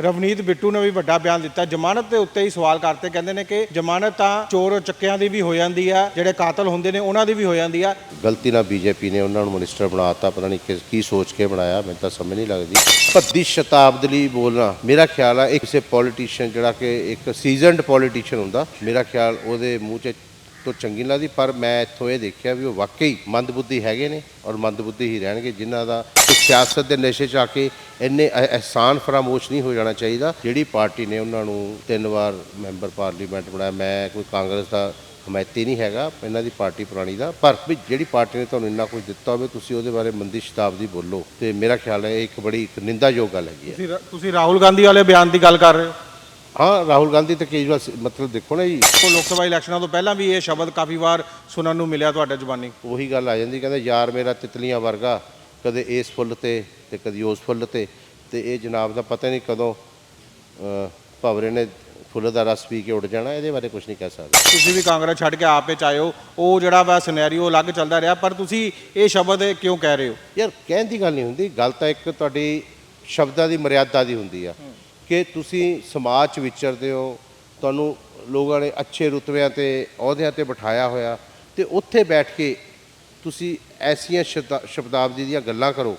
ਰਵਨੀਤ ਬਿੱਟੂ ਨੇ ਵੀ ਵੱਡਾ ਬਿਆਨ ਦਿੱਤਾ। ਜ਼ਮਾਨਤ ਦੇ ਉੱਤੇ ਹੀ ਸਵਾਲ ਕਰਤੇ। ਕਹਿੰਦੇ ਨੇ ਕਿ ਜ਼ਮਾਨਤ ਤਾਂ ਚੋਰ ਚੱਕਿਆਂ ਦੀ ਵੀ ਹੋ ਜਾਂਦੀ ਆ, ਜਿਹੜੇ ਕਾਤਲ ਹੁੰਦੇ ਨੇ ਉਹਨਾਂ ਦੀ ਵੀ ਹੋ ਜਾਂਦੀ ਆ। ਗਲਤੀ ਨਾਲ ਬੀਜੇਪੀ ਨੇ ਉਹਨਾਂ ਨੂੰ ਮਿਨਿਸਟਰ ਬਣਾਤਾ ਪਤਾ ਨਹੀਂ ਕਿਸ ਕੀ ਸੋਚ ਕੇ ਬਣਾਇਆ, ਮੈਨੂੰ ਤਾਂ ਸਮਝ ਨਹੀਂ ਲੱਗਦੀ। ਭੱਦੀ ਸ਼ਤਾਬਦੀ ਬੋਲਣਾ, ਮੇਰਾ ਖਿਆਲ ਆ, ਇੱਕ ਕਿਸੇ ਪੋਲੀਟੀਸ਼ੀਅਨ ਜਿਹੜਾ ਕਿ ਇੱਕ ਸੀਜ਼ਨਡ ਪੋਲੀਟੀਸ਼ੀਅਨ ਹੁੰਦਾ, ਮੇਰਾ ਖਿਆਲ ਉਹਦੇ ਮੂੰਹ 'ਚ ਤੋਂ ਚੰਗੀ ਲੱਗਦੀ, ਪਰ ਮੈਂ ਇੱਥੋਂ ਇਹ ਦੇਖਿਆ ਵੀ ਉਹ ਵਾਕਈ ਮੰਦਬੁੱਧੀ ਹੈਗੇ ਨੇ ਔਰ ਮੰਦਬੁੱਧੀ ਹੀ ਰਹਿਣਗੇ, ਜਿਨ੍ਹਾਂ ਦਾ ਸਿਆਸਤ ਦੇ ਨਸ਼ੇ 'ਚ ਆ ਕੇ ਇੰਨੇ ਅਹਿਸਾਨ ਫਰਾਮੋਸ਼ ਨਹੀਂ ਹੋ ਜਾਣਾ ਚਾਹੀਦਾ। ਜਿਹੜੀ ਪਾਰਟੀ ਨੇ ਉਹਨਾਂ ਨੂੰ ਤਿੰਨ ਵਾਰ ਮੈਂਬਰ ਪਾਰਲੀਮੈਂਟ ਬਣਾਇਆ, ਮੈਂ ਕੋਈ ਕਾਂਗਰਸ ਦਾ ਹਮਾਇਤੀ ਨਹੀਂ ਹੈਗਾ, ਇਹਨਾਂ ਦੀ ਪਾਰਟੀ ਪੁਰਾਣੀ ਦਾ, ਪਰ ਵੀ ਜਿਹੜੀ ਪਾਰਟੀ ਨੇ ਤੁਹਾਨੂੰ ਇੰਨਾ ਕੁਝ ਦਿੱਤਾ ਹੋਵੇ, ਤੁਸੀਂ ਉਹਦੇ ਬਾਰੇ ਮੰਦੀ ਸ਼ਤਾਬਦੀ ਬੋਲੋ। ਤੇ ਮੇਰਾ ਖਿਆਲ ਹੈ ਇਹ ਇੱਕ ਬੜੀ ਇੱਕ ਨਿੰਦਾਯੋਗ ਗੱਲ ਹੈਗੀ ਹੈ। ਤੁਸੀਂ ਰਾਹੁਲ ਗਾਂਧੀ ਵਾਲੇ ਬਿਆਨ ਦੀ ਗੱਲ ਕਰ ਰਹੇ ਹੋ। ਹਾਂ ਰਾਹੁਲ ਗਾਂਧੀ ਤੇ ਕੇਜਰੀਵਾਲ ਸ- ਮਤਲਬ ਦੇਖੋ ਨਾ ਜੀ। ਉਹ ਲੋਕ ਸਭਾ ਇਲੈਕਸ਼ਨਾਂ ਤੋਂ ਪਹਿਲਾਂ ਵੀ ਇਹ ਸ਼ਬਦ ਕਾਫੀ ਵਾਰ ਸੁਣਨ ਨੂੰ ਮਿਲਿਆ ਤੁਹਾਡੇ ਜ਼ੁਬਾਨੀ। ਉਹੀ ਗੱਲ ਆ ਜਾਂਦੀ ਕਹਿੰਦੇ ਯਾਰ ਮੇਰਾ ਤਿਤਲੀਆਂ ਵਰਗਾ ਕਦੇ ਇਸ ਫੁੱਲ ਤੇ ਤੇ ਕਦੀ ਉਸ ਫੁੱਲ ਤੇ। ਤੇ ਇਹ ਜਨਾਬ ਦਾ ਪਤਾ ਨਹੀਂ ਕਦੋਂ ਅਹ, ਭਵਰੇ ਨੇ ਫੁੱਲ ਦਾ ਰਸ ਪੀ ਕੇ ਉੱਡ ਜਾਣਾ ਇਹਦੇ ਬਾਰੇ ਕੁਝ ਨਹੀਂ ਕਹਿ ਸਕਦੇ। ਤੁਸੀਂ ਵੀ ਕਾਂਗਰਸ ਛੱਡ ਕੇ ਆਪੇ ਚਾਹੋ ਉਹ ਜਿਹੜਾ ਵਾ ਸਿਨੈਰੀਓ ਅਲੱਗ ਚੱਲਦਾ ਰਿਹਾ ਪਰ ਤੁਸੀਂ ਇਹ ਸ਼ਬਦ ਕਿਉਂ ਕਹਿ ਰਹੇ ਹੋ? ਯਾਰ ਕਹਿਣ ਦੀ ਗੱਲ ਨਹੀਂ ਹੁੰਦੀ ਗੱਲ ਤਾਂ ਇੱਕ ਤੁਹਾਡੀ ਸ਼ਬਦਾਂ ਦੀ ਮਰਿਆਦਾ ਦੀ ਹੁੰਦੀ ਆ। ਕਿ ਤੁਸੀਂ ਸਮਾਜ 'ਚ ਵਿਚਰਦੇ ਹੋ, ਤੁਹਾਨੂੰ ਲੋਕਾਂ ਨੇ ਅੱਛੇ ਰੁਤਬਿਆਂ ਤੇ, ਅਹੁਦਿਆਂ ਤੇ ਬਿਠਾਇਆ ਹੋਇਆ, ਤੇ ਉੱਥੇ ਬੈਠ ਕੇ ਤੁਸੀਂ ਐਸੀਆਂ ਸ਼ਬਦਾ- ਸ਼ਬਦਾਵਲੀ ਦੀਆਂ ਗੱਲਾਂ ਕਰੋ।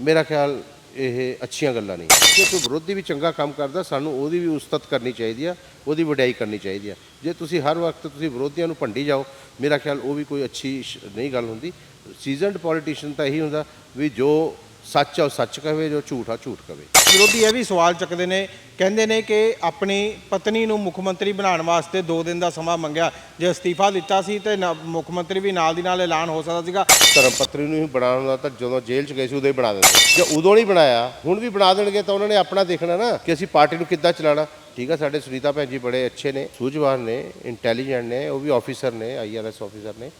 ਮੇਰਾ ਖਿਆਲ ਇਹ ਅੱਛੀਆਂ ਗੱਲਾਂ ਨਹੀਂ। ਜੇ ਕੋਈ ਵਿਰੋਧੀ ਵੀ ਚੰਗਾ ਕੰਮ ਕਰਦਾ, ਸਾਨੂੰ ਉਹਦੀ ਵੀ ਉਸਤਤ ਕਰਨੀ ਚਾਹੀਦੀ ਆ, ਉਹਦੀ ਵਡਿਆਈ ਕਰਨੀ ਚਾਹੀਦੀ ਆ। ਜੇ ਤੁਸੀਂ ਹਰ ਵਕਤ ਤੁਸੀਂ ਵਿਰੋਧੀਆਂ ਨੂੰ ਭੰਡੀ ਜਾਓ, ਮੇਰਾ ਖਿਆਲ ਉਹ ਵੀ ਕੋਈ ਅੱਛੀ ਸ਼- ਨਹੀਂ ਗੱਲ ਹੁੰਦੀ। ਸੀਜ਼ਨਡ ਪੋਲੀਟੀਸ਼ੀਅਨ ਤਾਂ ਇਹੀ ਹੁੰਦਾ ਵੀ ਜੋ ਸੱਚ ਆ ਉਹ ਸੱਚ ਕਹੇ ਜੋ ਝੂਠ ਆ ਝੂਠ ਕਹੇ। ਵਿਰੋਧੀ ਇਹ ਵੀ ਸਵਾਲ ਚੱਕਦੇ ਨੇ ਕਹਿੰਦੇ ਨੇ ਕਿ ਆਪਣੀ ਪਤਨੀ ਨੂੰ ਮੁੱਖ ਮੰਤਰੀ ਬਣਾਉਣ ਵਾਸਤੇ 2 ਦਿਨ ਦਾ ਸਮਾਂ ਮੰਗਿਆ। ਜੇ ਅਸਤੀਫਾ ਦਿੱਤਾ ਸੀ ਤੇ ਨਾ- ਮੁੱਖ ਮੰਤਰੀ ਵੀ ਨਾਲ ਦੀ ਨਾਲ ਐਲਾਨ ਹੋ ਸਕਦਾ ਸੀਗਾ। ਧਰਮ ਪਤਨੀ ਨੂੰ ਹੀ ਬਣਾਉਣ ਦਾ ਤਾਂ ਜਦੋਂ ਜੇਲ੍ਹ 'ਚ ਗਏ ਸੀ ਉਦੋਂ ਹੀ ਬਣਾ ਦਿੰਦੇ। ਜੇ ਉਦੋਂ ਨਹੀਂ ਬਣਾਇਆ ਹੁਣ ਵੀ ਬਣਾ ਦੇਣਗੇ ਤਾਂ ਉਹਨਾਂ ਨੇ ਆਪਣਾ ਦੇਖਣਾ ਨਾ ਕਿ ਅਸੀਂ ਪਾਰਟੀ ਨੂੰ ਕਿੱਦਾਂ ਚਲਾਉਣਾ। ਠੀਕ ਆ ਸਾਡੇ ਸੁਨੀਤਾ ਭੈਣ ਜੀ ਬੜੇ ਅੱਛੇ ਨੇ ਸੂਝਵਾਨ ਨੇ ਇੰਟੈਲੀਜੈਂਟ ਨੇ ਉਹ ਵੀ ਆਫੀਸਰ ਨੇ ਆਈਆਰਐਸ ਆਫੀਸਰ ਨੇ।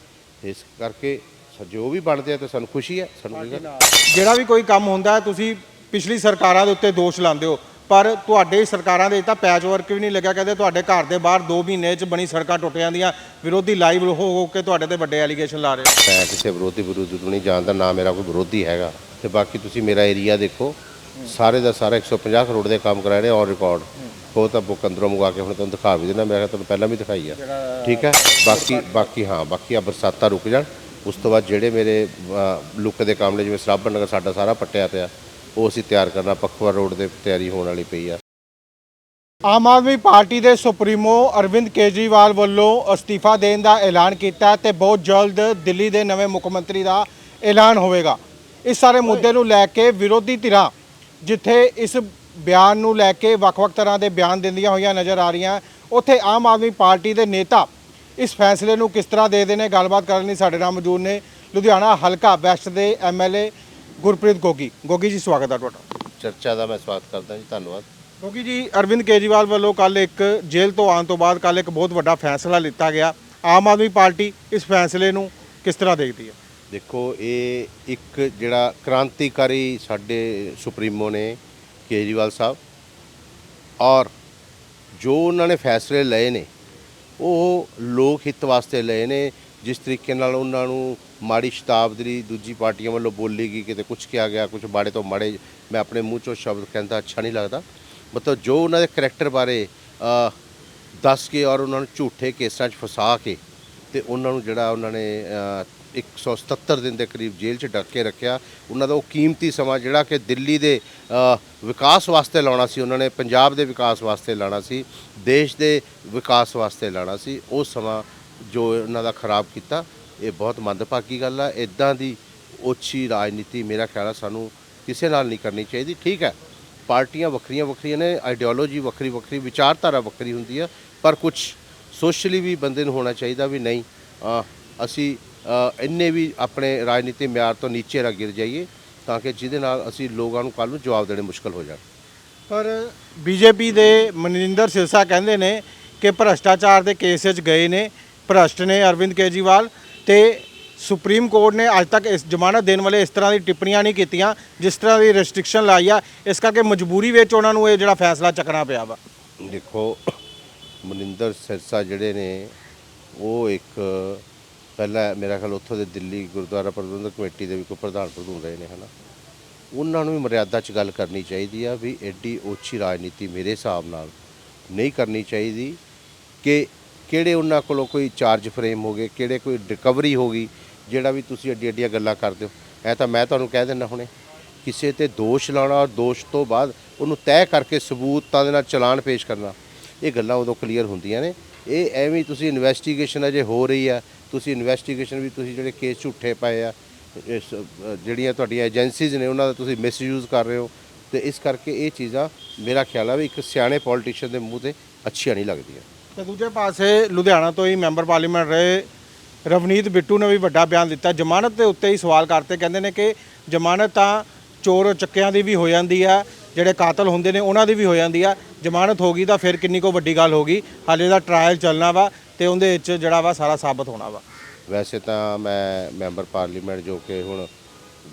ਇਸ ਕਰਕੇ ਜੋ ਵੀ ਬਣਦੇ ਆ ਤਾਂ ਸਾਨੂੰ ਖੁਸ਼ੀ ਹੈ ਸਾਨੂੰ ਜਿਹੜਾ ਵੀ ਕੋਈ ਕੰਮ ਹੁੰਦਾ ਹੈ ਤੁਸੀਂ ਪਿਛਲੀ ਸਰਕਾਰਾਂ ਦੇ ਉੱਤੇ ਦੋਸ਼ ਲਾਉਂਦੇ ਹੋ ਪਰ ਤੁਹਾਡੇ ਸਰਕਾਰਾਂ ਦੇ ਤਾਂ ਪੈਚ ਵਰਕ ਵੀ ਨਹੀਂ ਲੱਗਿਆ ਕਹਿੰਦੇ ਤੁਹਾਡੇ ਘਰ ਦੇ ਬਾਹਰ 2 ਮਹੀਨੇ 'ਚ ਬਣੀ ਸੜਕਾਂ ਟੁੱਟ ਜਾਂਦੀਆਂ ਵਿਰੋਧੀ ਲਾਈਵ ਹੋ ਹੋ ਕੇ ਤੁਹਾਡੇ ਤੇ ਵੱਡੇ ਐਲੀਗੇਸ਼ਨ ਲਾ ਰਹੇ ਮੈਂ ਕਿਸੇ ਵਿਰੋਧੀ ਵਿਰੋਧ ਨੂੰ ਨਹੀਂ ਜਾਣਦਾ ਨਾ ਮੇਰਾ ਕੋਈ ਵਿਰੋਧੀ ਹੈਗਾ। ਤੇ ਬਾਕੀ ਤੁਸੀਂ ਮੇਰਾ ਏਰੀਆ ਦੇਖੋ ਸਾਰੇ ਦਾ ਸਾਰਾ 150 ਕਰੋੜ ਦੇ ਕੰਮ ਕਰਾਏ ਨੇ ਔਨ ਰਿਕਾਰਡ ਉਹ ਤਾਂ ਬੁੱਕ ਅੰਦਰੋਂ ਮੰਗਾ ਕੇ ਹੁਣ ਤੁਹਾਨੂੰ ਦਿਖਾ ਵੀ ਦੇਣਾ ਮੈਂ ਕਿਹਾ ਤੁਹਾਨੂੰ ਪਹਿਲਾਂ ਵੀ ਦਿਖਾਈ ਆ। ਠੀਕ ਹੈ? ਬਾਕੀ ਬਾਕੀ ਹਾਂ ਬਾਕੀ ਆ ਬਰਸਾਤਾਂ ਰੁਕ ਜਾਣ। ਉਸ ਤੋਂ ਬਾਅਦ ਜਿਹੜੇ ਮੇਰੇ ਲੁੱਕ ਦੇ ਕਾਮਲੇ ਜਿਵੇਂ ਸਰਾਭਨ ਨਗਰ ਸਾਡਾ ਸਾਰਾ ਪੱਟਿਆ ਪਿਆ, ਉਹ ਅਸੀਂ ਤਿਆਰ ਕਰਨਾ, ਪਖਵਾ ਰੋਡ ਦੇ ਤਿਆਰੀ ਹੋਣ ਵਾਲੀ ਪਈ ਆ। ਆਮ ਆਦਮੀ ਪਾਰਟੀ ਦੇ ਸੁਪਰੀਮੋ ਅਰਵਿੰਦ ਕੇਜਰੀਵਾਲ ਵੱਲੋਂ ਅਸਤੀਫਾ ਦੇਣ ਦਾ ਐਲਾਨ ਕੀਤਾ ਹੈ ਤੇ ਬਹੁਤ ਜਲਦ ਦਿੱਲੀ ਦੇ ਨਵੇਂ ਮੁੱਖ ਮੰਤਰੀ ਦਾ ਐਲਾਨ ਹੋਵੇਗਾ। ਇਸ ਸਾਰੇ ਮੁੱਦੇ ਨੂੰ ਲੈ ਕੇ ਵਿਰੋਧੀ ਧਿਰਾਂ, ਜਿੱਥੇ ਇਸ ਬਿਆਨ ਨੂੰ ਲੈ ਕੇ ਵੱਖ-ਵੱਖ ਤਰ੍ਹਾਂ ਦੇ ਬਿਆਨ ਦਿੰਦੀਆਂ ਹੋਈਆਂ ਨਜ਼ਰ ਆ ਰਹੀਆਂ, ਉੱਥੇ ਆਮ ਆਦਮੀ ਪਾਰਟੀ ਦੇ ਨੇਤਾ ਇਸ ਫੈਸਲੇ ਨੂੰ ਕਿਸ ਤਰ੍ਹਾਂ ਦੇਖਦੇ ਨੇ ਗੱਲਬਾਤ ਕਰਨ ਲਈ ਸਾਡੇ ਨਾਲ ਮੌਜੂਦ ਨੇ ਲੁਧਿਆਣਾ ਹਲਕਾ ਵੈਸਟ ਦੇ ਐਮਐਲਏ ਗੁਰਪ੍ਰੀਤ ਗੋਗੀ। ਗੋਗੀ ਜੀ ਸਵਾਗਤ ਹੈ ਤੁਹਾਡਾ। ਚਰਚਾ ਦਾ ਮੈਂ ਸਵਾਗਤ ਕਰਦਾ ਜੀ ਧੰਨਵਾਦ। ਕਿਉਂਕਿ ਜੀ ਅਰਵਿੰਦ ਕੇਜਰੀਵਾਲ ਵੱਲੋਂ ਕੱਲ ਇੱਕ ਜੇਲ੍ਹ ਤੋਂ ਆਉਣ ਤੋਂ ਬਾਅਦ ਕੱਲ ਇੱਕ ਬਹੁਤ ਵੱਡਾ ਫੈਸਲਾ ਲਿੱਤਾ ਗਿਆ। ਆਮ ਆਦਮੀ ਪਾਰਟੀ ਇਸ ਫੈਸਲੇ ਨੂੰ ਕਿਸ ਤਰ੍ਹਾਂ ਦੇਖਦੀ ਹੈ? ਦੇਖੋ ਇਹ ਇੱਕ ਜਿਹੜਾ ਕ੍ਰਾਂਤੀਕਾਰੀ ਸਾਡੇ ਸੁਪਰੀਮੋ ਨੇ ਕੇਜਰੀਵਾਲ ਸਾਹਿਬ ਔਰ ਜੋ ਉਹਨਾਂ ਨੇ ਫੈਸਲੇ ਲਏ ਨੇ ਉਹ ਲੋਕ ਹਿੱਤ ਵਾਸਤੇ ਲਏ ਨੇ, ਜਿਸ ਤਰੀਕੇ ਨਾਲ ਉਹਨਾਂ ਨੂੰ ਮਾੜੀ ਸ਼ਤਾਬਦੀ ਦੂਜੀ ਪਾਰਟੀਆਂ ਵੱਲੋਂ ਬੋਲੀ ਗਈ ਕਿਤੇ ਕੁਝ ਕਿਹਾ ਗਿਆ ਕੁਝ ਬਾੜੇ ਤੋਂ ਮਾੜੇ, ਮੈਂ ਆਪਣੇ ਮੂੰਹ ਚੋਂ ਸ਼ਬਦ ਕਹਿੰਦਾ ਅੱਛਾ ਨਹੀਂ ਲੱਗਦਾ। ਮਤਲਬ ਜੋ ਉਹਨਾਂ ਦੇ ਕਰੈਕਟਰ ਬਾਰੇ ਦੱਸ ਕੇ ਔਰ ਉਹਨਾਂ ਨੂੰ ਝੂਠੇ ਕੇਸਾਂ 'ਚ ਫਸਾ ਕੇ ਤੇ ਉਹਨਾਂ ਨੂੰ ਜਿਹੜਾ ਉਹਨਾਂ ਨੇ 177 ਦਿਨ ਦੇ ਕਰੀਬ ਜੇਲ੍ਹ 'ਚ ਡੱਕ ਕੇ ਰੱਖਿਆ। ਉਹਨਾਂ ਦਾ ਉਹ ਕੀਮਤੀ ਸਮਾਂ ਜਿਹੜਾ ਕਿ ਦਿੱਲੀ ਦੇ ਵਿਕਾਸ ਵਾਸਤੇ ਲਾਉਣਾ ਸੀ, ਉਹਨਾਂ ਨੇ ਪੰਜਾਬ ਦੇ ਵਿਕਾਸ ਵਾਸਤੇ ਲਾਉਣਾ ਸੀ, ਦੇਸ਼ ਦੇ ਵਿਕਾਸ ਵਾਸਤੇ ਲਾਉਣਾ ਸੀ, ਉਹ ਸਮਾਂ ਜੋ ਉਹਨਾਂ ਦਾ ਖਰਾਬ ਕੀਤਾ। ਇਹ ਬਹੁਤ ਮੰਦਭਾਗੀ ਗੱਲ ਆ। ਇਦਾਂ ਦੀ ਉੱਚੀ ਰਾਜਨੀਤੀ ਮੇਰਾ ਖਿਆਲ ਆ ਸਾਨੂੰ ਕਿਸੇ ਨਾਲ ਨਹੀਂ ਕਰਨੀ ਚਾਹੀਦੀ। ਠੀਕ ਹੈ, ਪਾਰਟੀਆਂ ਵੱਖਰੀਆਂ ਵੱਖਰੀਆਂ ਨੇ ਆਈਡੀਓਲੋਜੀ ਵੱਖਰੀ ਵੱਖਰੀ, ਵਿਚਾਰਧਾਰਾ ਵੱਖਰੀ ਹੁੰਦੀ ਆ, ਪਰ ਕੁਝ ਸੋਸ਼ਲੀ ਵੀ ਬੰਦੇ ਨੂੰ ਹੋਣਾ ਚਾਹੀਦਾ ਵੀ ਨਹੀਂ। ਅਸੀਂ ਇੰਨੇ ਵੀ ਆਪਣੇ ਰਾਜਨੀਤੀ ਮਿਆਰ ਤੋਂ ਨੀਚੇ ਨਾ ਗਿਰ ਜਾਈਏ ਤਾਂ ਕਿ ਜਿਹਦੇ ਨਾਲ ਅਸੀਂ ਲੋਕਾਂ ਨੂੰ ਕੱਲ ਨੂੰ ਜਵਾਬ ਦੇਣੇ ਮੁਸ਼ਕਲ ਹੋ ਜਾਣ। ਪਰ ਬੀਜੇਪੀ ਦੇ ਮਨਿੰਦਰ ਸਿਰਸਾ ਕਹਿੰਦੇ ਨੇ ਕਿ ਭ੍ਰਸ਼ਟਾਚਾਰ ਦੇ ਕੇਸ ਵਿੱਚ ਗਏ ਨੇ ਭ੍ਰਸ਼ਟ ਨੇ ਅਰਵਿੰਦ ਕੇਜਰੀਵਾਲ ਤੇ ਸੁਪਰੀਮ ਕੋਰਟ ਨੇ ਅੱਜ ਤੱਕ ਇਸ ਜ਼ਮਾਨਤ ਦੇਣ ਵਾਲੇ ਇਸ ਤਰ੍ਹਾਂ ਦੀ ਟਿੱਪਣੀਆਂ ਨਹੀਂ ਕੀਤੀਆਂ ਜਿਸ ਤਰ੍ਹਾਂ ਦੀ ਰੈਸਟ੍ਰਿਕਸ਼ਨ ਲਾਈ ਆ ਇਸ ਕਰਕੇ ਮਜਬੂਰੀ ਵਿੱਚ ਉਹਨਾਂ ਨੂੰ ਇਹ ਜਿਹੜਾ ਫੈਸਲਾ ਚੱਕਣਾ ਪਿਆ ਵਾ। ਦੇਖੋ ਮਨਿੰਦਰ ਸਿਰਸਾ ਜਿਹੜੇ ਨੇ ਉਹ ਇੱਕ ਪਹਿਲਾਂ ਮੇਰਾ ਖਿਆਲ ਉੱਥੋਂ ਦੇ ਦਿੱਲੀ ਗੁਰਦੁਆਰਾ ਪ੍ਰਬੰਧਕ ਕਮੇਟੀ ਦੇ ਵੀ ਕੋਈ ਪ੍ਰਧਾਨ ਪ੍ਰਧੂਨ ਰਹੇ ਨੇ, ਹਨਾ। ਉਹਨਾਂ ਨੂੰ ਵੀ ਮਰਿਆਦਾ 'ਚ ਗੱਲ ਕਰਨੀ ਚਾਹੀਦੀ ਆ ਵੀ ਐਡੀ ਓਛੀ ਰਾਜਨੀਤੀ ਮੇਰੇ ਹਿਸਾਬ ਨਾਲ ਨਹੀਂ ਕਰਨੀ ਚਾਹੀਦੀ ਕਿ ਕਿਹੜੇ ਉਹਨਾਂ ਕੋਲੋਂ ਕੋਈ ਚਾਰਜ ਫਰੇਮ ਹੋ ਗਏ, ਕਿਹੜੇ ਕੋਈ ਰਿਕਵਰੀ ਹੋ ਗਈ, ਜਿਹੜਾ ਵੀ ਤੁਸੀਂ ਐਡੀ ਐਡੀਆਂ ਗੱਲਾਂ ਕਰਦੇ ਹੋ। ਐ ਤਾਂ ਮੈਂ ਤੁਹਾਨੂੰ ਕਹਿ ਦਿੰਦਾ ਹੁਣੇ, ਕਿਸੇ ਤੇ ਦੋਸ਼ ਲਾਉਣਾ ਔਰ ਦੋਸ਼ ਤੋਂ ਬਾਅਦ ਉਹਨੂੰ ਤੈਅ ਕਰਕੇ ਸਬੂਤਾਂ ਦੇ ਨਾਲ ਚਲਾਨ ਪੇਸ਼ ਕਰਨਾ, ਇਹ ਗੱਲਾਂ ਉਦੋਂ ਕਲੀਅਰ ਹੁੰਦੀਆਂ ਨੇ। ਇਹ ਐਵੇਂ ਤੁਸੀਂ ਇਨਵੈਸਟੀਗੇਸ਼ਨ ਅਜੇ ਹੋ ਰਹੀ ਆ ਤੁਸੀਂ ਇਨਵੈਸਟੀਗੇਸ਼ਨ ਵੀ ਤੁਸੀਂ ਜਿਹੜੇ ਕੇਸ ਝੂਠੇ ਪਏ ਆ ਇਸ, ਜਿਹੜੀਆਂ ਤੁਹਾਡੀਆਂ ਏਜੰਸੀਜ਼ ਨੇ ਉਹਨਾਂ ਦਾ ਤੁਸੀਂ ਮਿਸਯੂਜ਼ ਕਰ ਰਹੇ ਹੋ। ਤੇ ਇਸ ਕਰਕੇ ਇਹ ਚੀਜ਼ਾਂ ਮੇਰਾ ਖਿਆਲ ਆ ਵੀ ਇੱਕ ਸਿਆਣੇ ਪੋਲੀਟੀਸ਼ੀਅਨ ਦੇ ਮੂੰਹ ਤੇ ਅੱਛੀਆਂ ਨਹੀਂ ਲੱਗਦੀਆਂ। ਤੇ ਦੂਜੇ ਪਾਸੇ ਲੁਧਿਆਣਾ ਤੋਂ ਹੀ ਮੈਂਬਰ ਪਾਰਲੀਮੈਂਟ ਰਹੇ ਰਵਨੀਤ ਬਿੱਟੂ ਨੇ ਵੀ ਵੱਡਾ ਬਿਆਨ ਦਿੱਤਾ। ਜ਼ਮਾਨਤ ਦੇ ਉੱਤੇ ਹੀ ਸਵਾਲ ਕਰਤੇ ਕਹਿੰਦੇ ਨੇ ਕਿ ਜ਼ਮਾਨਤ ਤਾਂ ਚੋਰ ਚੱਕਿਆਂ ਦੀ ਵੀ ਹੋ ਜਾਂਦੀ ਆ ਜਿਹੜੇ ਕਾਤਲ ਹੁੰਦੇ ਨੇ ਉਹਨਾਂ ਦੀ ਵੀ ਹੋ ਜਾਂਦੀ ਆ। ਜ਼ਮਾਨਤ ਹੋ ਗਈ ਤਾਂ ਫਿਰ ਕਿੰਨੀ ਕੋ ਵੱਡੀ ਗੱਲ ਹੋ ਗਈ। ਹਾਲੇ ਦਾ ਟ੍ਰਾਇਲ ਚੱਲਣਾ ਵਾ। ਤੇ ਉਹਦੇ ਵਿੱਚ ਜਿਹੜਾ ਵਾ ਸਾਰਾ ਸਾਬਤ ਹੋਣਾ ਵਾ। ਵੈਸੇ ਤਾਂ ਮੈਂ ਮੈਂਬਰ ਪਾਰਲੀਮੈਂਟ ਜੋ ਕਿ ਹੁਣ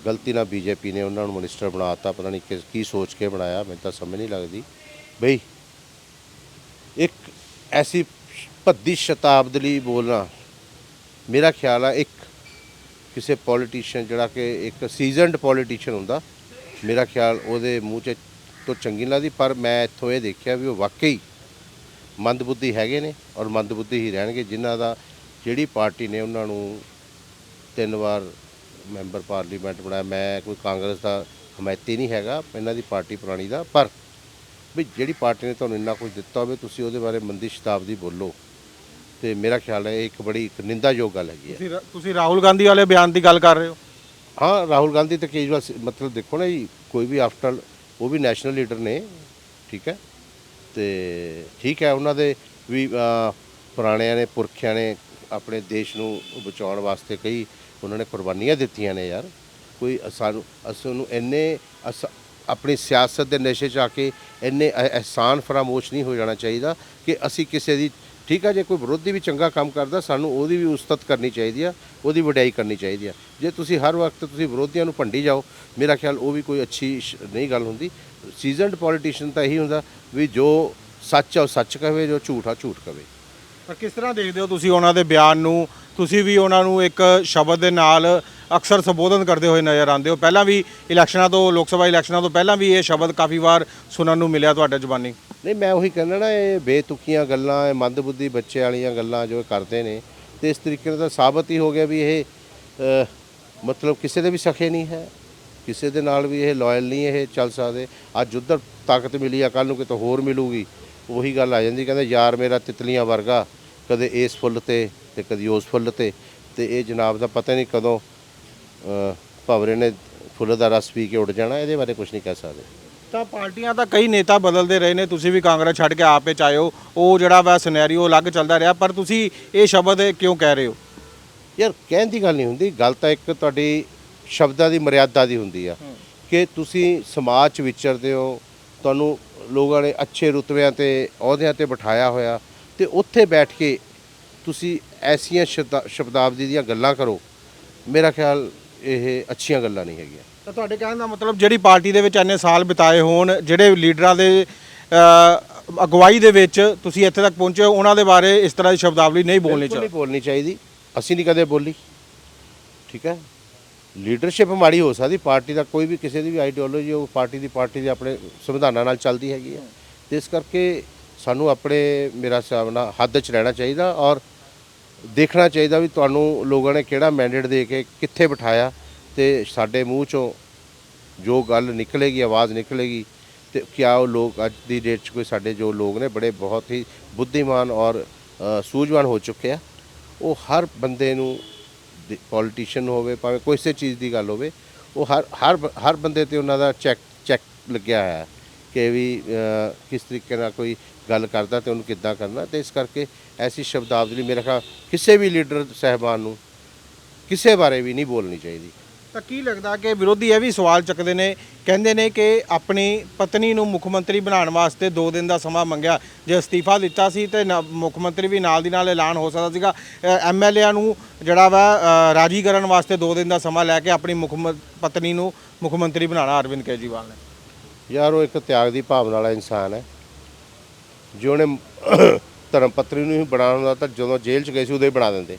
ਗਲਤੀ ਨਾਲ ਬੀਜੇਪੀ ਨੇ ਉਹਨਾਂ ਨੂੰ ਮਿਨਿਸਟਰ ਬਣਾਤਾ ਪਤਾ ਨਹੀਂ ਕਿਸ ਕੀ ਸੋਚ ਕੇ ਬਣਾਇਆ, ਮੈਨੂੰ ਤਾਂ ਸਮਝ ਨਹੀਂ ਲੱਗਦੀ। ਬਈ, ਇੱਕ ਐਸੀ ਭੱਦੀ ਸ਼ਤਾਬਦੀ ਲਈ ਬੋਲਣਾ, ਮੇਰਾ ਖਿਆਲ ਆ ਇੱਕ ਕਿਸੇ ਪੋਲੀਟੀਸ਼ੀਅਨ ਜਿਹੜਾ ਕਿ ਇੱਕ ਸੀਜ਼ਨਡ ਪੋਲੀਟੀਸ਼ੀਅਨ ਹੁੰਦਾ, ਮੇਰਾ ਖਿਆਲ ਉਹਦੇ ਮੂੰਹ 'ਚ ਤੋਂ ਚੰਗੀ ਨਹੀਂ ਲੱਗਦੀ, ਪਰ ਮੈਂ ਇੱਥੋਂ ਇਹ ਦੇਖਿਆ ਵੀ ਉਹ ਵਾਕਈ ਮੰਦਬੁੱਧੀ ਹੈਗੇ ਨੇ ਔਰ ਮੰਦਬੁੱਧੀ ਹੀ ਰਹਿਣਗੇ ਜਿਨ੍ਹਾਂ ਦਾ ਜਿਹੜੀ ਪਾਰਟੀ ਨੇ ਉਹਨਾਂ ਨੂੰ ਤਿੰਨ ਵਾਰ ਮੈਂਬਰ ਪਾਰਲੀਮੈਂਟ ਬਣਾਇਆ। ਮੈਂ ਕੋਈ ਕਾਂਗਰਸ ਦਾ ਹਮਾਇਤੀ ਨਹੀਂ ਹੈਗਾ ਇਹਨਾਂ ਦੀ ਪਾਰਟੀ ਪੁਰਾਣੀ ਦਾ ਪਰ ਵੀ ਜਿਹੜੀ ਪਾਰਟੀ ਨੇ ਤੁਹਾਨੂੰ ਇੰਨਾ ਕੁਝ ਦਿੱਤਾ ਹੋਵੇ ਤੁਸੀਂ ਉਹਦੇ ਬਾਰੇ ਮੰਦੀ ਸ਼ਤਾਬਦੀ ਬੋਲੋ। ਤੇ ਮੇਰਾ ਖਿਆਲ ਹੈ ਇਹ ਇੱਕ ਬੜੀ ਇੱਕ ਨਿੰਦਾਯੋਗ ਗੱਲ ਹੈਗੀ ਹੈ। ਤੁਸੀਂ ਰਾਹੁਲ ਗਾਂਧੀ ਵਾਲੇ ਬਿਆਨ ਦੀ ਗੱਲ ਕਰ ਰਹੇ ਹੋ? ਹਾਂ ਰਾਹੁਲ ਗਾਂਧੀ ਤੇ ਕੇਜਰੀਵਾਲ ਮਤਲਬ ਦੇਖੋ ਨਾ ਜੀ ਕੋਈ ਵੀ ਆਫਟਰ ਉਹ ਵੀ ਨੈਸ਼ਨਲ ਲੀਡਰ ਨੇ ਠੀਕ ਹੈ? ਤੇ ਠੀਕ ਹੈ, ਉਹਨਾਂ ਦੇ ਵੀ ਪੁਰਾਣਿਆਂ ਨੇ, ਪੁਰਖਿਆਂ ਨੇ ਆਪਣੇ ਦੇਸ਼ ਨੂੰ ਬਚਾਉਣ ਵਾਸਤੇ ਕਈ ਉਹਨਾਂ ਨੇ ਕੁਰਬਾਨੀਆਂ ਦਿੱਤੀਆਂ ਨੇ ਯਾਰ। ਕੋਈ ਸਾਨੂੰ, ਅਸੀਂ ਉਹਨੂੰ ਇੰਨੇ ਅਸ- ਆਪਣੀ ਸਿਆਸਤ ਦੇ ਨਸ਼ੇ 'ਚ ਆ ਕੇ ਇੰਨੇ ਅਹਿਸਾਨ ਫਰਾਮੋਸ਼ ਨਹੀਂ ਹੋ ਜਾਣਾ ਚਾਹੀਦਾ ਕਿ ਅਸੀਂ ਕਿਸੇ ਦੀ, ਠੀਕ ਆ, ਜੇ ਕੋਈ ਵਿਰੋਧੀ ਵੀ ਚੰਗਾ ਕੰਮ ਕਰਦਾ, ਸਾਨੂੰ ਉਹਦੀ ਵੀ ਉਸਤਤ ਕਰਨੀ ਚਾਹੀਦੀ ਆ, ਉਹਦੀ ਵਡਿਆਈ ਕਰਨੀ ਚਾਹੀਦੀ ਆ। ਜੇ ਤੁਸੀਂ ਹਰ ਵਕਤ ਤੁਸੀਂ ਵਿਰੋਧੀਆਂ ਨੂੰ ਭੰਡੀ ਜਾਓ, ਮੇਰਾ ਖਿਆਲ ਉਹ ਵੀ ਕੋਈ ਅੱਛੀ ਸ਼- ਨਹੀਂ ਗੱਲ ਹੁੰਦੀ। ਸੀਜ਼ਨਡ ਪੋਲੀਟੀਸ਼ੀਅਨ ਤਾਂ ਇਹੀ ਹੁੰਦਾ ਵੀ ਜੋ ਸੱਚ ਆ ਉਹ ਸੱਚ ਕਹੇ ਜੋ ਝੂਠ ਆ ਝੂਠ ਕਹੇ। ਪਰ ਕਿਸ ਤਰ੍ਹਾਂ ਦੇਖਦੇ ਹੋ ਤੁਸੀਂ ਉਹਨਾਂ ਦੇ ਬਿਆਨ ਨੂੰ? ਤੁਸੀਂ ਵੀ ਉਹਨਾਂ ਨੂੰ ਇੱਕ ਸ਼ਬਦ ਦੇ ਨਾਲ ਅਕਸਰ ਸੰਬੋਧਨ ਕਰਦੇ ਹੋਏ ਨਜ਼ਰ ਆਉਂਦੇ ਹੋ। ਪਹਿਲਾਂ ਵੀ ਇਲੈਕਸ਼ਨਾਂ ਤੋਂ ਲੋਕ ਸਭਾ ਇਲੈਕਸ਼ਨਾਂ ਤੋਂ ਪਹਿਲਾਂ ਵੀ ਇਹ ਸ਼ਬਦ ਕਾਫੀ ਵਾਰ ਸੁਣਨ ਨੂੰ ਮਿਲਿਆ ਤੁਹਾਡੇ ਜ਼ੁਬਾਨੀ? ਨਹੀਂ ਮੈਂ ਉਹੀ ਕਹਿੰਦਾ ਨਾ ਇਹ ਬੇਤੁਕੀਆਂ ਗੱਲਾਂ ਇਹ ਮੰਦਬੁੱਧੀ ਬੱਚੇ ਵਾਲੀਆਂ ਗੱਲਾਂ ਜੋ ਕਰਦੇ ਨੇ ਤੇ ਇਸ ਤਰੀਕੇ ਨਾਲ ਤਾਂ ਸਾਬਤ ਹੀ ਹੋ ਗਿਆ ਵੀ ਇਹ ਮਤਲਬ ਕਿਸੇ ਦੇ ਵੀ ਸਖੇ ਨਹੀਂ ਹੈ। ਕਿਸੇ ਦੇ ਨਾਲ ਵੀ ਇਹ ਲਾਇਲ ਨਹੀਂ ਇਹ ਚੱਲ ਸਕਦੇ। ਅੱਜ ਉੱਧਰ ਤਾਕਤ ਮਿਲੀ ਆ ਕੱਲ ਨੂੰ ਕਿਤੇ ਹੋਰ ਮਿਲੂਗੀ ਉਹੀ ਗੱਲ ਆ ਜਾਂਦੀ ਕਹਿੰਦੇ ਯਾਰ ਮੇਰਾ ਤਿਤਲੀਆਂ ਵਰਗਾ ਕਦੇ ਇਸ ਫੁੱਲ ਤੇ ਤੇ ਕਦੀ ਉਸ ਫੁੱਲ ਤੇ। ਤੇ ਇਹ ਜਨਾਬ ਦਾ ਪਤਾ ਨਹੀਂ ਕਦੋਂ ਭਵਰੇ ਨੇ ਫੁੱਲ ਦਾ ਰਸ ਪੀ ਕੇ ਉੱਡ ਜਾਣਾ ਇਹਦੇ ਬਾਰੇ ਕੁਝ ਨਹੀਂ ਕਹਿ ਸਕਦੇ। ਤਾਂ ਪਾਰਟੀਆਂ ਤਾਂ ਕਈ ਨੇਤਾ ਬਦਲਦੇ ਰਹੇ ਨੇ ਤੁਸੀਂ ਵੀ ਕਾਂਗਰਸ ਛੱਡ ਕੇ ਆਪੇ ਚਾਹੋ ਉਹ ਜਿਹੜਾ ਵਾ ਸਿਨੈਰੀਓ ਅਲੱਗ ਚੱਲਦਾ ਰਿਹਾ ਪਰ ਤੁਸੀਂ ਇਹ ਸ਼ਬਦ ਕਿਉਂ ਕਹਿ ਰਹੇ ਹੋ? ਯਾਰ ਕਹਿਣ ਦੀ ਗੱਲ ਨਹੀਂ ਹੁੰਦੀ ਗੱਲ ਤਾਂ ਇੱਕ ਤੁਹਾਡੀ ਸ਼ਬਦਾਂ ਦੀ ਮਰਿਆਦਾ ਦੀ ਹੁੰਦੀ ਆ। ਕਿ ਤੁਸੀਂ ਸਮਾਜ 'ਚ ਵਿਚਰਦੇ ਹੋ ਤੁਹਾਨੂੰ ਲੋਕਾਂ ਨੇ ਅੱਛੇ ਰੁਤਬਿਆਂ ਤੇ ਅਹੁਦਿਆਂ ਤੇ ਬਿਠਾਇਆ ਹੋਇਆ ਤੇ ਉੱਥੇ ਬੈਠ ਕੇ ਤੁਸੀਂ ਐਸੀਆਂ ਸ਼ਬਦਾ- ਸ਼ਬਦਾਵਲੀ ਦੀਆਂ ਗੱਲਾਂ ਕਰੋ। ਮੇਰਾ ਖਿਆਲ ਇਹ ਅੱਛੀਆਂ ਗੱਲਾਂ ਨਹੀਂ ਹੈਗੀਆਂ। ਤਾਂ ਤੁਹਾਡੇ ਕਹਿਣ ਦਾ ਮਤਲਬ ਜਿਹੜੀ ਪਾਰਟੀ ਦੇ ਵਿੱਚ ਇੰਨੇ ਸਾਲ ਬਿਤਾਏ ਹੋਣ ਜਿਹੜੇ ਲੀਡਰਾਂ ਦੇ ਅ, ਅਗਵਾਈ ਦੇ ਵਿੱਚ ਤੁਸੀਂ ਇੱਥੇ ਤੱਕ ਪਹੁੰਚੇ ਹੋ ਉਹਨਾਂ ਦੇ ਬਾਰੇ ਇਸ ਤਰ੍ਹਾਂ ਦੀ ਸ਼ਬਦਾਵਲੀ ਨਹੀਂ ਬੋਲਣੀ ਚਾਹੀਦੀ ਨਹੀਂ ਬੋਲਣੀ ਚਾਹੀਦੀ। ਅਸੀਂ ਨਹੀਂ ਕਦੇ ਬੋਲੀ। ਠੀਕ ਹੈ? ਲੀਡਰਸ਼ਿਪ ਮਾੜੀ ਹੋ ਸਕਦੀ, ਪਾਰਟੀ ਦਾ ਕੋਈ ਵੀ ਕਿਸੇ ਦੀ ਵੀ ਆਈਡੀਓਲੋਜੀ ਉਹ ਪਾਰਟੀ ਦੀ ਪਾਰਟੀ ਦੇ ਆਪਣੇ ਸੰਵਿਧਾਨਾਂ ਨਾਲ ਚੱਲਦੀ ਹੈਗੀ ਹੈ। ਤੇ ਇਸ ਕਰਕੇ ਸਾਨੂੰ ਆਪਣੇ, ਮੇਰਾ ਹਿਸਾਬ ਨਾਲ ਹੱਦ 'ਚ ਰਹਿਣਾ ਚਾਹੀਦਾ ਔਰ ਦੇਖਣਾ ਚਾਹੀਦਾ ਵੀ ਤੁਹਾਨੂੰ ਲੋਕਾਂ ਨੇ ਕਿਹੜਾ ਮੈਂਡੇਟ ਦੇ ਕੇ ਕਿੱਥੇ ਬਿਠਾਇਆ ਤੇ ਸਾਡੇ ਮੂੰਹ 'ਚੋਂ ਜੋ ਗੱਲ ਨਿਕਲੇਗੀ, ਆਵਾਜ਼ ਨਿਕਲੇਗੀ ਤੇ ਕਿਆ ਉਹ ਲੋਕ ਅੱਜ ਦੀ ਡੇਟ 'ਚ ਕੋਈ ਸਾਡੇ ਜੋ ਲੋਕ ਨੇ ਬੜੇ ਬਹੁਤ ਹੀ ਬੁੱਧੀਮਾਨ ਔਰ ਸੂਝਵਾਨ ਹੋ ਚੁੱਕੇ ਆ। ਉਹ ਹਰ ਬੰਦੇ ਨੂੰ ਪੋਲੀਟੀਸ਼ੀਅਨ ਹੋਵੇ, ਭਾਵੇਂ ਕਿਸੇ ਚੀਜ਼ ਦੀ ਗੱਲ ਹੋਵੇ, ਉਹ ਹਰ ਹਰ ਬ- ਹਰ ਬੰਦੇ ਤੇ ਉਹਨਾਂ ਦਾ ਚੈੱਕ ਚੈੱਕ ਲੱਗਿਆ ਹੋਇਆ ਹੈ ਕਿ ਵੀ ਕਿਸ ਤਰੀਕੇ ਨਾਲ ਕੋਈ ਗੱਲ ਕਰਦਾ ਤੇ ਉਹਨੂੰ ਕਿੱਦਾਂ ਕਰਨਾ। ਤੇ ਇਸ ਕਰਕੇ ਐਸੀ ਸ਼ਬਦਾਵਲੀ, ਮੇਰੇ ਖਿਆਲ, ਕਿਸੇ ਵੀ ਲੀਡਰ ਸਹਿਬਾਨ ਨੂੰ ਕਿਸੇ ਬਾਰੇ ਵੀ ਨਹੀਂ ਬੋਲਣੀ ਚਾਹੀਦੀ। ਤਾਂ ਕੀ ਲੱਗਦਾ ਕਿ ਵਿਰੋਧੀ ਇਹ ਵੀ ਸਵਾਲ ਚੱਕਦੇ ਨੇ ਕਹਿੰਦੇ ਨੇ ਕਿ ਆਪਣੀ ਪਤਨੀ ਨੂੰ ਮੁੱਖ ਮੰਤਰੀ ਬਣਾਉਣ ਵਾਸਤੇ 2 ਦਿਨ ਦਾ ਸਮਾਂ ਮੰਗਿਆ। ਜੇ ਅਸਤੀਫਾ ਦਿੱਤਾ ਸੀ ਤੇ ਨਾ- ਮੁੱਖ ਮੰਤਰੀ ਵੀ ਨਾਲ ਦੀ ਨਾਲ ਐਲਾਨ ਹੋ ਸਕਦਾ ਸੀਗਾ। ਐਮਐਲਏਆਂ ਨੂੰ ਜਿਹੜਾ ਵਾ ਅ, ਰਾਜੀ ਕਰਨ ਵਾਸਤੇ 2 ਦਿਨ ਦਾ ਸਮਾਂ ਲੈ ਕੇ ਆਪਣੀ ਮੁੱਖ ਮੰ ਪਤਨੀ ਨੂੰ ਮੁੱਖ ਮੰਤਰੀ ਬਣਾਉਣਾ ਅਰਵਿੰਦ ਕੇਜਰੀਵਾਲ ਨੇ। ਯਾਰ ਉਹ ਇੱਕ ਤਿਆਗ ਦੀ ਭਾਵਨਾ ਵਾਲਾ ਇਨਸਾਨ ਹੈ। ਜੇ ਉਹਨੇ ਧਰਮ ਪਤਨੀ ਨੂੰ ਹੀ ਬਣਾਉਣ ਦਾ ਤਾਂ ਜਦੋਂ ਜੇਲ੍ਹ 'ਚ ਗਏ ਸੀ ਉਦੋਂ ਹੀ ਬਣਾ ਦਿੰਦੇ।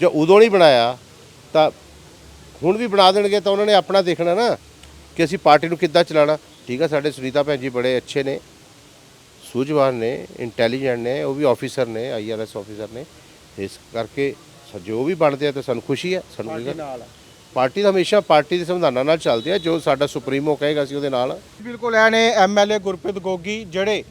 ਜੇ ਉਦੋਂ ਨਹੀਂ ਬਣਾਇਆ ਤਾਂ ਹੁਣ ਵੀ ਬਣਾ ਦੇਣਗੇ ਤਾਂ ਉਹਨਾਂ ਨੇ ਆਪਣਾ ਦੇਖਣਾ ਨਾ ਕਿ ਅਸੀਂ ਪਾਰਟੀ ਨੂੰ ਕਿੱਦਾਂ ਚਲਾਉਣਾ। ਠੀਕ ਆ ਸਾਡੇ ਸੁਨੀਤਾ ਭੈਣ ਜੀ ਬੜੇ ਅੱਛੇ ਨੇ ਸੂਝਵਾਨ ਨੇ ਇੰਟੈਲੀਜੈਂਟ ਨੇ ਉਹ ਵੀ ਆਫੀਸਰ ਨੇ ਆਈਆਰਐਸ ਆਫੀਸਰ ਨੇ। ਇਸ ਕਰਕੇ ਸ- ਜੋ ਵੀ ਬਣਦੇ ਆ ਤਾਂ ਸਾਨੂੰ ਖੁਸ਼ੀ ਹੈ ਸਾਨੂੰ ਨਾਲ ਪਾਰਟੀ ਤਾਂ ਹਮੇਸ਼ਾ ਪਾਰਟੀ ਦੇ ਸੰਵਿਧਾਨਾਂ ਨਾਲ ਚੱਲਦੇ ਆ ਜੋ ਸਾਡਾ ਸੁਪਰੀਮੋ ਕਹੇਗਾ ਅਸੀਂ ਉਹਦੇ ਨਾਲ ਆ। ਬਿਲਕੁਲ ਇਹ ਨੇ ਐਮਐਲਏ ਗੁਰਪ੍ਰੀਤ ਗੋਗੀ ਜਿਹੜੇ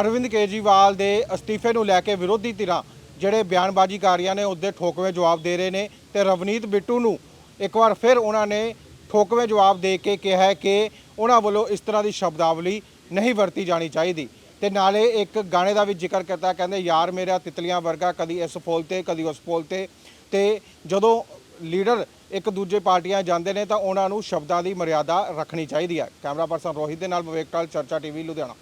ਅਰਵਿੰਦ ਕੇਜਰੀਵਾਲ ਦੇ ਅਸਤੀਫੇ ਨੂੰ ਲੈ ਕੇ ਵਿਰੋਧੀ ਧਿਰਾਂ ਜਿਹੜੇ ਬਿਆਨਬਾਜ਼ੀ ਕਰ ਰਹੀਆਂ ਨੇ ਉਹਦੇ ਠੋਕਵੇਂ ਜਵਾਬ ਦੇ ਰਹੇ ਨੇ ਤੇ ਰਵਨੀਤ ਬਿੱਟੂ ਨੂੰ ਇੱਕ ਵਾਰ ਫਿਰ ਉਹਨਾਂ ਨੇ ਠੋਕਵੇਂ ਜਵਾਬ ਦੇ ਕੇ ਕਿਹਾ ਹੈ ਕਿ ਉਹਨਾਂ ਵੱਲੋਂ ਇਸ ਤਰ੍ਹਾਂ ਦੀ ਸ਼ਬਦਾਵਲੀ ਨਹੀਂ ਵਰਤੀ ਜਾਣੀ ਚਾਹੀਦੀ। ਤੇ ਨਾਲੇ ਇੱਕ ਗਾਣੇ ਦਾ ਵੀ ਜ਼ਿਕਰ ਕਰਤਾ ਕਹਿੰਦੇ, ਯਾਰ ਮੇਰਾ ਤਿਤਲੀਆਂ ਵਰਗਾ ਕਦੀ ਇਸ ਫੁੱਲ ਤੇ, ਕਦੀ ਉਸ ਫੁੱਲ ਤੇ। ਤੇ ਜਦੋਂ ਲੀਡਰ ਇੱਕ ਦੂਜੇ ਪਾਰਟੀਆਂ ਜਾਂਦੇ ਨੇ ਤਾਂ ਉਹਨਾਂ ਨੂੰ ਸ਼ਬਦਾਂ ਦੀ ਮਰਿਆਦਾ ਰੱਖਣੀ ਚਾਹੀਦੀ ਹੈ। ਕੈਮਰਾ ਪਰਸਨ ਰੋਹਿਤ ਦੇ ਨਾਲ ਵਿਵੇਕ ਟਾਲ ਚਰਚਾ ਟੀਵੀ, ਲੁਧਿਆਣਾ।